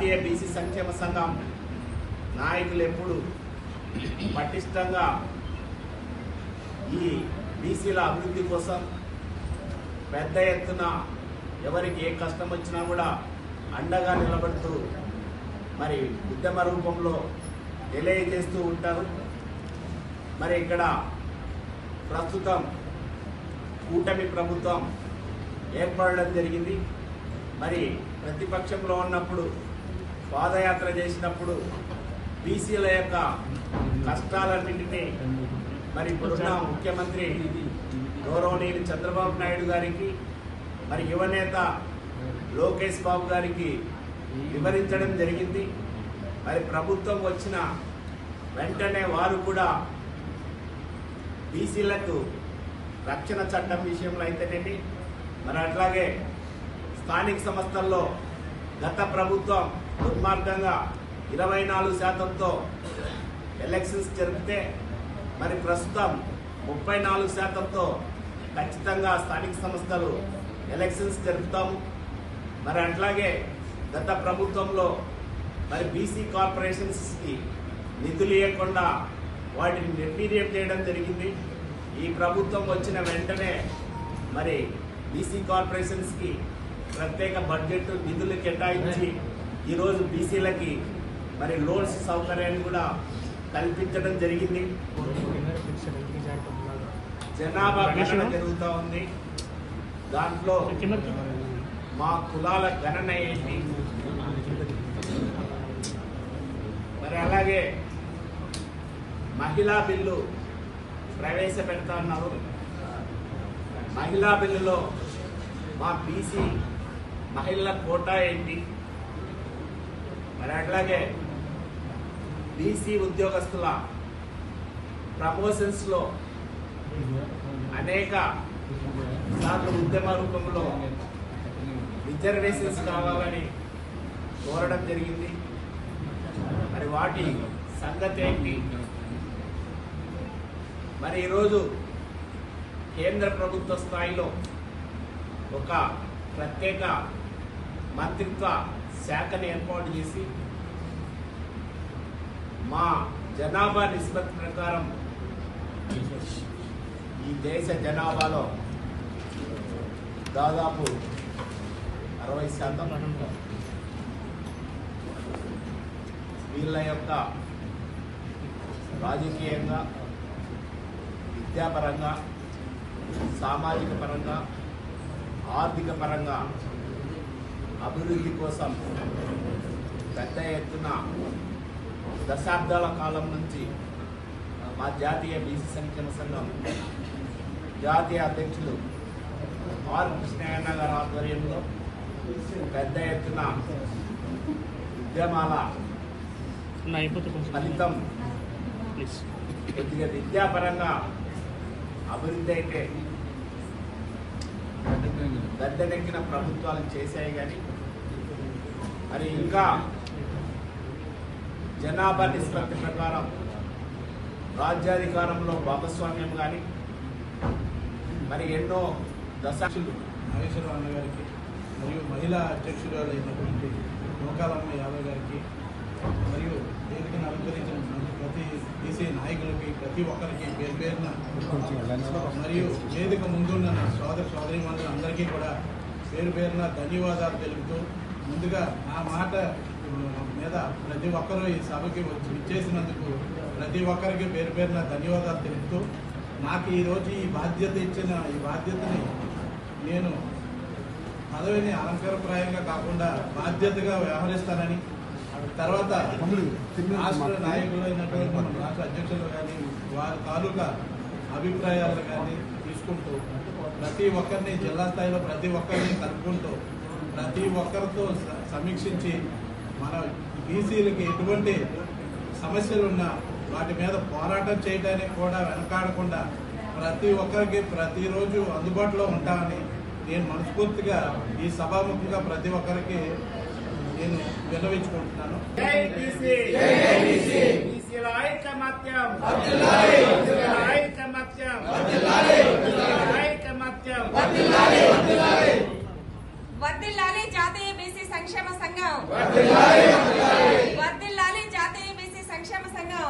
జాతీయ బీసీ సంక్షేమ సంఘం నాయకులు ఎప్పుడు పటిష్టంగా ఈ బీసీల అభివృద్ధి కోసం పెద్ద ఎత్తున ఎవరికి ఏ కష్టం వచ్చినా కూడా అండగా నిలబడుతూ మరి ఉద్యమ రూపంలో తెలియజేస్తూ ఉంటారు. మరి ఇక్కడ ప్రస్తుతం కూటమి ప్రభుత్వం ఏర్పడడం జరిగింది. మరి ప్రతిపక్షంలో ఉన్నప్పుడు పాదయాత్ర చేసినప్పుడు బీసీల యొక్క కష్టాలన్నింటినీ మరి ఇప్పుడున్న ముఖ్యమంత్రి గౌరవనీయులు చంద్రబాబు నాయుడు గారికి మరి యువనేత లోకేష్ బాబు గారికి వివరించడం జరిగింది. మరి ప్రభుత్వం వచ్చిన వెంటనే వారు కూడా బీసీలకు రక్షణ చట్టం విషయంలో అయితేనేమి మరి అట్లాగే స్థానిక సంస్థల్లో గత ప్రభుత్వం దుర్మార్గంగా ఇరవై నాలుగు శాతంతో ఎలక్షన్స్ జరిపితే మరి ప్రస్తుతం ముప్పై నాలుగు శాతంతో ఖచ్చితంగా స్థానిక సంస్థలు ఎలక్షన్స్ జరుపుతాము. మరి అట్లాగే గత ప్రభుత్వంలో మరి బీసీ కార్పొరేషన్స్కి నిధులు ఇవ్వకుండా వాటిని నిర్వీర్యం చేయడం జరిగింది. ఈ ప్రభుత్వం వచ్చిన వెంటనే మరి బీసీ కార్పొరేషన్స్కి ప్రత్యేక బడ్జెట్ నిధులు కేటాయించి ఈరోజు బీసీలకి మరి లోన్స్ సౌకర్యాన్ని కూడా కల్పించడం జరిగింది. జనాభా గణన జరుగుతూ ఉంది. దాంట్లో మా కులాల గణన ఏంటి? మరి అలాగే మహిళా బిల్లు ప్రవేశపెడతా ఉన్నారు మహిళా బిల్లులో మా బీసీ మహిళల కోటా ఏంటి? మరి అట్లాగే బీసీ ఉద్యోగస్తుల ప్రమోషన్స్లో అనేక సార్లు ఉద్యమ రూపంలో రిజర్వేషన్స్ కావాలని కోరడం జరిగింది. మరి వాటి సంగతి ఏంటి? మరి ఈరోజు కేంద్ర ప్రభుత్వ స్థాయిలో ఒక ప్రత్యేక మంత్రిత్వ శాఖని ఏర్పాటు చేసి మా జనాభా నిష్పత్తి ప్రకారం ఈ దేశ జనాభాలో దాదాపు అరవై శాతం వీళ్ళ యొక్క రాజకీయంగా విద్యాపరంగా సామాజిక పరంగా ఆర్థిక పరంగా అభివృద్ధి కోసం పెద్ద ఎత్తున దశాబ్దాల కాలం నుంచి మా జాతీయ బీసీ సంక్షేమ సంఘం జాతీయ అధ్యక్షులు ఆర్ కృష్ణయ్యన్న గారి ఆధ్వర్యంలో పెద్ద ఎత్తున ఉద్యమాల ఫలితం కొద్దిగా విద్యాపరంగా అభివృద్ధి అయితే గద్దెనెక్కిన ప్రభుత్వాలు చేశాయి కానీ మరి ఇంకా జనాభా నిష్పత్తి ప్రకారం రాజ్యాధికారంలో భాగస్వామ్యం కానీ మరి ఎన్నో దశాక్షులు నాగేశ్వరరావు అన్న గారికి మరియు మహిళా అధ్యక్షురాలు అయినటువంటి నూకాలమ్మ యాదవ్ గారికి మరియు వేదికను అలంకరించిన ప్రతి బీసీ నాయకులకి ప్రతి ఒక్కరికి పేరు పేరున మరియు వేదిక ముందున్న నా సోదర సోదరి అందరికీ కూడా పేరు పేరున ధన్యవాదాలు తెలుపుతూ ముందుగా నా మాట మీద ప్రతి ఒక్కరూ ఈ సభకి వచ్చి ఇచ్చేసినందుకు ప్రతి ఒక్కరికి పేరు పేరున ధన్యవాదాలు తెలుపుతూ నాకు ఈరోజు ఈ బాధ్యత ఇచ్చిన ఈ బాధ్యతని నేను పదవిని అలంకారప్రాయంగా కాకుండా బాధ్యతగా వ్యవహరిస్తానని తర్వాత రాష్ట్ర నాయకులు అయినటువంటి మన రాష్ట్ర అధ్యక్షులు కానీ వారి తాలూకా అభిప్రాయాలు కానీ తీసుకుంటూ ప్రతి ఒక్కరిని జిల్లా స్థాయిలో ప్రతి ఒక్కరిని కలుపుకుంటూ ప్రతి ఒక్కరితో సమీక్షించి మన బీసీలకి ఎటువంటి సమస్యలున్నా వాటి మీద పోరాటం చేయడానికి కూడా వెనకాడకుండా ప్రతి ఒక్కరికి ప్రతిరోజు అందుబాటులో ఉంటామని నేను మనస్ఫూర్తిగా ఈ సభాముఖంగా ప్రతి ఒక్కరికి నేను విన్నవించుకుంటున్నాను జై బీసీ బీసీల ఐకమత్యం. బీసీల ఐకమత్యం. బీసీల ఐకమత్యం. వర్ధిల్లాలి జాతీయ బీసీ సంక్షేమ సంక్షేమ సంఘం వర్ధిల్లాలి జాతీయ బీసీ సంక్షేమ సంఘం.